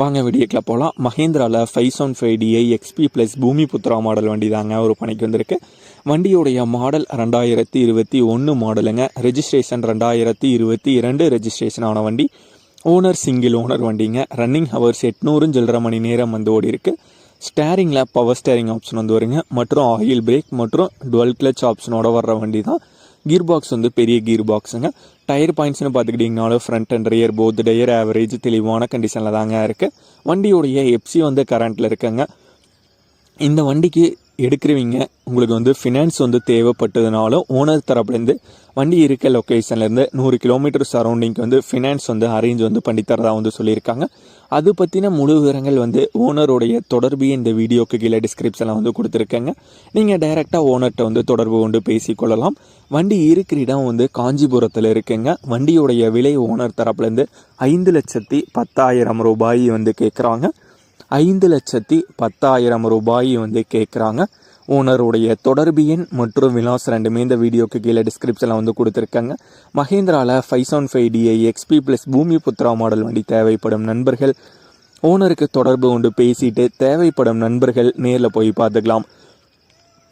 வாங்க விடியக்கில் போகலாம் மஹேந்திராவில் five seven five DI XP plus Bhoomi Putra model வண்டி தாங்க ஒரு பணிக்கு வந்திருக்கு. வண்டியுடைய மாடல் ரெண்டாயிரத்தி இருபத்தி ஒன்று மாடலுங்க ரெஜிஸ்ட்ரேஷன் ரெண்டாயிரத்தி இருபத்தி இரண்டு ரெஜிஸ்ட்ரேஷன் ஆன வண்டி. ஓனர் சிங்கிள் ஓனர் வண்டிங்க. ரன்னிங் ஹவர்ஸ் எட்நூறு சில்லரை மணி நேரம் வந்து ஓடி இருக்கு. ஸ்டேரிங்கில் பவர் ஸ்டேரிங் ஆப்ஷன் வந்து வருங்க. மற்றும் ஆயில் பிரேக் மற்றும் டுவெல் கிளச் ஆப்ஷனோட வர்ற வண்டி தான் கீர் பாக்ஸ் வந்து பெரிய கீர் பாக்ஸுங்க டயர் பாயிண்ட்ஸ்னு பார்த்துக்கிட்டிங்கனாலும் front and rear both tyre average தெளிவான கண்டிஷனில் தாங்க இருக்குது வண்டியுடைய எப்சி வந்து கரண்ட்டில் இருக்குங்க. இந்த வண்டிக்கு எடுக்கிறவங்க. உங்களுக்கு வந்து ஃபினான்ஸ் வந்து தேவைப்பட்டதுனாலும் ஓனர் தரப்புலேருந்து வண்டி இருக்க லொக்கேஷன்லேருந்து நூறு கிலோமீட்டர் சரௌண்டிங்க்கு வந்து ஃபினான்ஸ் வந்து அரேஞ்ச் வந்து பண்ணித்தரதாக தரதா வந்து சொல்லியிருக்காங்க. அது பற்றின முழு விவரங்கள் வந்து ஓனருடைய தொடர்பு இந்த வீடியோக்கு கீழே டிஸ்கிரிப்ஷனில் வந்து கொடுத்துருக்கேங்க. நீங்கள் டைரெக்டாக ஓனர்கிட்ட வந்து தொடர்பு கொண்டு பேசிக்கொள்ளலாம். வண்டி இருக்கிற இடம் வந்து காஞ்சிபுரத்தில் இருக்குங்க. வண்டியுடைய விலை ஓனர் தரப்புலேருந்து ஐந்து லட்சத்தி பத்தாயிரம் ரூபாய் வந்து கேட்குறாங்க ஐந்து லட்சத்தி பத்தாயிரம் ரூபாய் வந்து கேட்குறாங்க ஓனருடைய தொடர்பு எண் மற்றும் விலாஸ் ரெண்டுமே இந்த வீடியோக்கு கீழே டிஸ்கிரிப்ஷனில் வந்து கொடுத்துருக்காங்க. மஹேந்திராவில் five seven five DI XP plus Bhoomi Putra model வண்டி தேவைப்படும் நண்பர்கள். ஓனருக்கு தொடர்பு கொண்டு பேசிட்டு தேவைப்படும் நண்பர்கள் நேரில் போய் பார்த்துக்கலாம்.